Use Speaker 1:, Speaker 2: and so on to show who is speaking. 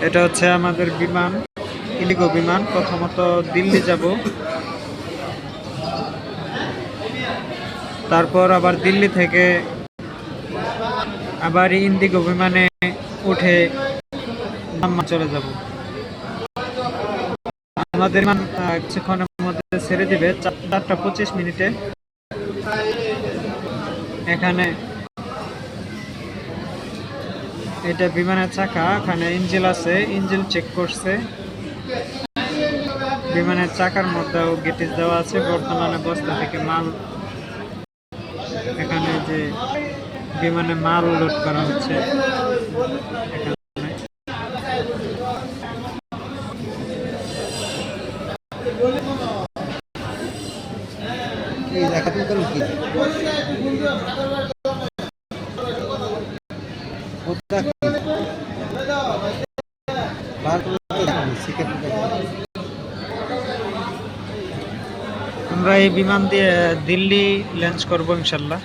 Speaker 1: এটা হচ্ছে আমাদের বিমান, ইন্ডিগো বিমান। প্রথমত দিল্লি যাব। তারপর আবার দিল্লি থেকে আবার ইন্ডিগো বিমানে উঠে চলে যাব। আমাদের বিমান কিছুক্ষণের মধ্যে ছেড়ে দিবে। চার- চারটা পঁচিশ মিনিটে। এখানে এটা বিমানের চাকা এখানে ইঞ্জিল আছে, ইঞ্জিল চেক করছে। বিমানের চাকার মধ্যেও গেটিস দেওয়া আছে, বর্তমানে বস্তা থেকে মাল। এখানে যে বিমানে মাল লোড করা হচ্ছে। আমরা এই বিমান দিয়ে দিল্লি লঞ্চ করব ইনশাল্লাহ।